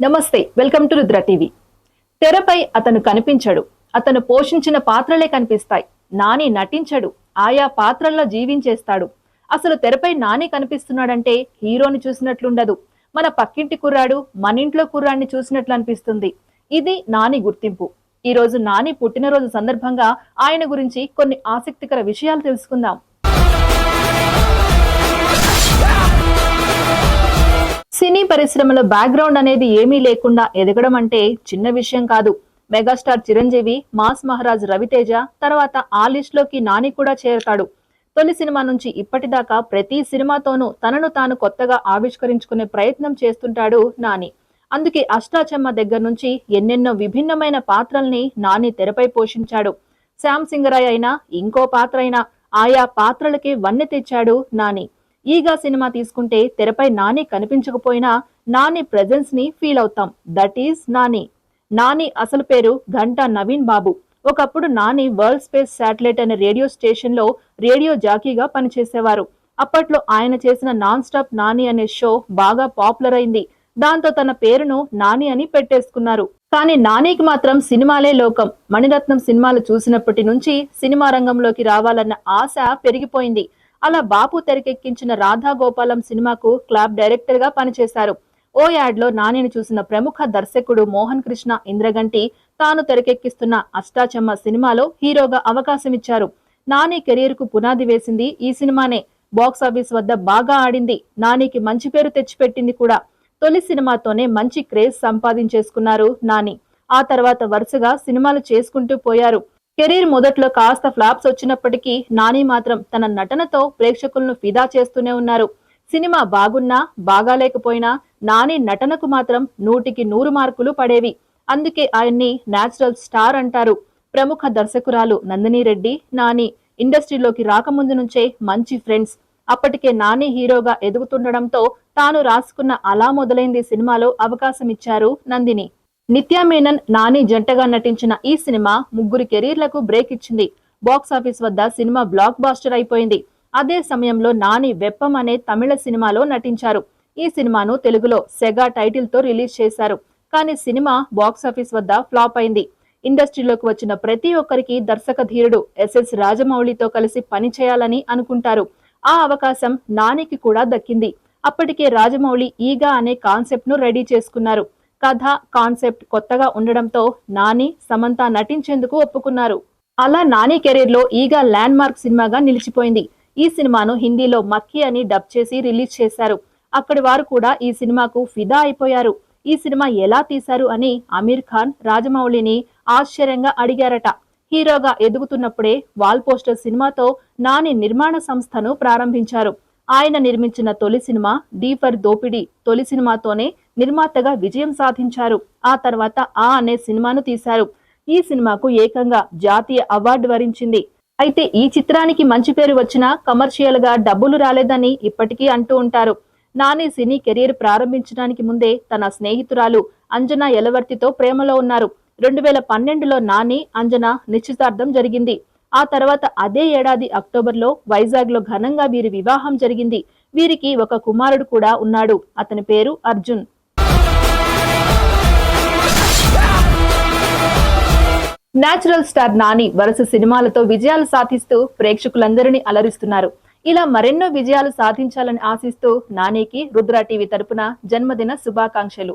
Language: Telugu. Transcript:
నమస్తే వెల్కమ్ టు రుద్ర టీవీ. తెరపై అతను కనిపించడు. అతను పోషించిన పాత్రలే కనిపిస్తాయి. నాని నటించడు. ఆయా పాత్రల్లో జీవించేస్తాడు. అసలు తెరపై నాని కనిపిస్తున్నాడంటే హీరోని చూసినట్లుండదు. మన పక్కింటి కుర్రాడు మన ఇంట్లో కుర్రాడిని చూసినట్లు అనిపిస్తుంది. ఇది నాని గుర్తింపు. ఈ రోజు నాని పుట్టినరోజు సందర్భంగా ఆయన గురించి కొన్ని ఆసక్తికర విషయాలు తెలుసుకుందాం. సినీ పరిశ్రమలో బ్యాక్గ్రౌండ్ అనేది ఏమీ లేకుండా ఎదగడం అంటే చిన్న విషయం కాదు. మెగాస్టార్ చిరంజీవి మాస్ మహారాజ్ రవితేజ తర్వాత ఆ లిస్ట్లోకి నాని కూడా చేరతాడు. తొలి సినిమా నుంచి ఇప్పటిదాకా ప్రతి సినిమాతోనూ తనను తాను కొత్తగా ఆవిష్కరించుకునే ప్రయత్నం చేస్తుంటాడు నాని. అందుకే అష్టాచమ్మ దగ్గర నుంచి ఎన్నెన్నో విభిన్నమైన పాత్రల్ని నాని తెరపై పోషించాడు. శ్యామ్ సింగరాయ్ అయినా ఇంకో పాత్ర అయినా ఆయా పాత్రలకి వన్నె తెచ్చాడు నాని. ఈగా సినిమా తీసుకుంటే తెరపై నాని కనిపించకపోయినా నాని ప్రెజెన్స్ని ఫీల్ అవుతాం. That is Nani. నాని అసలు పేరు ఘంటా నవీన్ బాబు. ఒకప్పుడు నాని వరల్డ్ స్పేస్ శాటిలైట్ అనే రేడియో స్టేషన్లో రేడియో జాకీగా పనిచేసేవారు. అప్పట్లో ఆయన చేసిన నాన్ స్టాప్ నాని అనే షో బాగా పాపులర్ అయింది. దాంతో తన పేరును నాని అని పెట్టేసుకున్నారు. కానీ నానికి మాత్రం సినిమాలే లోకం. మణిరత్నం సినిమాలు చూసినప్పటి నుంచి సినిమా రంగంలోకి రావాలన్న ఆశ పెరిగిపోయింది. అలా బాపు తెరకెక్కించిన రాధా గోపాలం సినిమాకు క్లాబ్ డైరెక్టర్గా పనిచేశారు. ఓ యాడ్లో నానిని చూసిన ప్రముఖ దర్శకుడు మోహన్ కృష్ణ ఇంద్రగంటి తాను తెరకెక్కిస్తున్న అష్టాచమ్మ సినిమాలో హీరోగా అవకాశం ఇచ్చారు నాని కెరీర్కు పునాది వేసింది ఈ సినిమానే. బాక్స్ ఆఫీస్ వద్ద బాగా ఆడింది. నానికి మంచి పేరు తెచ్చిపెట్టింది కూడా. తొలి సినిమాతోనే మంచి క్రేజ్ సంపాదించేసుకున్నారు నాని. ఆ తర్వాత వరుసగా సినిమాలు చేసుకుంటూ పోయారు. కెరీర్ మొదట్లో కాస్త ఫ్లాప్స్ వచ్చినప్పటికీ నాని మాత్రం తన నటనతో ప్రేక్షకులను ఫిదా చేస్తూనే ఉన్నారు. సినిమా బాగున్నా బాగాలేకపోయినా నాని నటనకు మాత్రం నూటికి నూరు మార్కులు పడేవి. అందుకే ఆయన్ని న్యాచురల్ స్టార్ అంటారు. ప్రముఖ దర్శకురాలు నందిని రెడ్డి నాని ఇండస్ట్రీలోకి రాకముందు నుంచే మంచి ఫ్రెండ్స్. అప్పటికే నాని హీరోగా ఎదుగుతుండడంతో తాను రాసుకున్న అలా మొదలైంది సినిమాలో అవకాశం ఇచ్చారు నందిని. నిత్యా మేనన్ నాని జంటగా నటించిన ఈ సినిమా ముగ్గురి కెరీర్లకు బ్రేక్ ఇచ్చింది. బాక్స్ ఆఫీస్ వద్ద సినిమా బ్లాక్ బాస్టర్ అయిపోయింది. అదే సమయంలో నాని వెప్పం అనే తమిళ సినిమాలో నటించారు. ఈ సినిమాను తెలుగులో సెగా టైటిల్తో రిలీజ్ చేశారు. కానీ సినిమా బాక్స్ ఆఫీస్ వద్ద ఫ్లాప్ అయింది. ఇండస్ట్రీలోకి వచ్చిన ప్రతి ఒక్కరికి దర్శక ధీరుడు ఎస్ఎస్ రాజమౌళితో కలిసి పనిచేయాలని అనుకుంటారు. ఆ అవకాశం నానికి కూడా దక్కింది. అప్పటికే రాజమౌళి ఈగా అనే కాన్సెప్ట్ను రెడీ చేసుకున్నారు. కథ కాన్సెప్ట్ కొత్తగా ఉండడంతో నాని సమంత నటించేందుకు ఒప్పుకున్నారు. అలా నాని కెరీర్లో ఈగా ల్యాండ్ మార్క్ సినిమాగా నిలిచిపోయింది. ఈ సినిమాను హిందీలో మక్కీ అని డబ్ చేసి రిలీజ్ చేశారు. అక్కడి వారు కూడా ఈ సినిమాకు ఫిదా అయిపోయారు. ఈ సినిమా ఎలా తీశారు అని అమీర్ ఖాన్ రాజమౌళిని ఆశ్చర్యంగా అడిగారట. హీరోగా ఎదుగుతున్నప్పుడే వాల్ పోస్టర్ సినిమాతో నాని నిర్మాణ సంస్థను ప్రారంభించారు. ఆయన నిర్మించిన తొలి సినిమా డీఫర్ దోపిడీ తొలి సినిమాతోనే నిర్మాతగా విజయం సాధించారు. ఆ తర్వాత ఆ అనే సినిమాను తీశారు. ఈ సినిమాకు ఏకంగా జాతీయ అవార్డు వరించింది. అయితే ఈ చిత్రానికి మంచి పేరు వచ్చినా కమర్షియల్గా డబ్బులు రాలేదని ఇప్పటికీ అంటూ ఉంటారు. నాని సినీ కెరీర్ ప్రారంభించడానికి ముందే తన స్నేహితురాలు అంజనా ఎలవర్తితో ప్రేమలో ఉన్నారు. రెండు వేల పన్నెండులో నాని అంజనా నిశ్చితార్థం జరిగింది. ఆ తర్వాత అదే ఏడాది అక్టోబర్లో వైజాగ్లో ఘనంగా వీరి వివాహం జరిగింది. వీరికి ఒక కుమారుడు కూడా ఉన్నాడు. అతని పేరు అర్జున్. నేచురల్ స్టార్ నాని వరుస సినిమాలతో విజయాలు సాధిస్తూ ప్రేక్షకులందరినీ అలరిస్తున్నారు. ఇలా మరెన్నో విజయాలు సాధించాలని ఆశిస్తూ నానికి రుద్ర టీవీ తరపున జన్మదిన శుభాకాంక్షలు.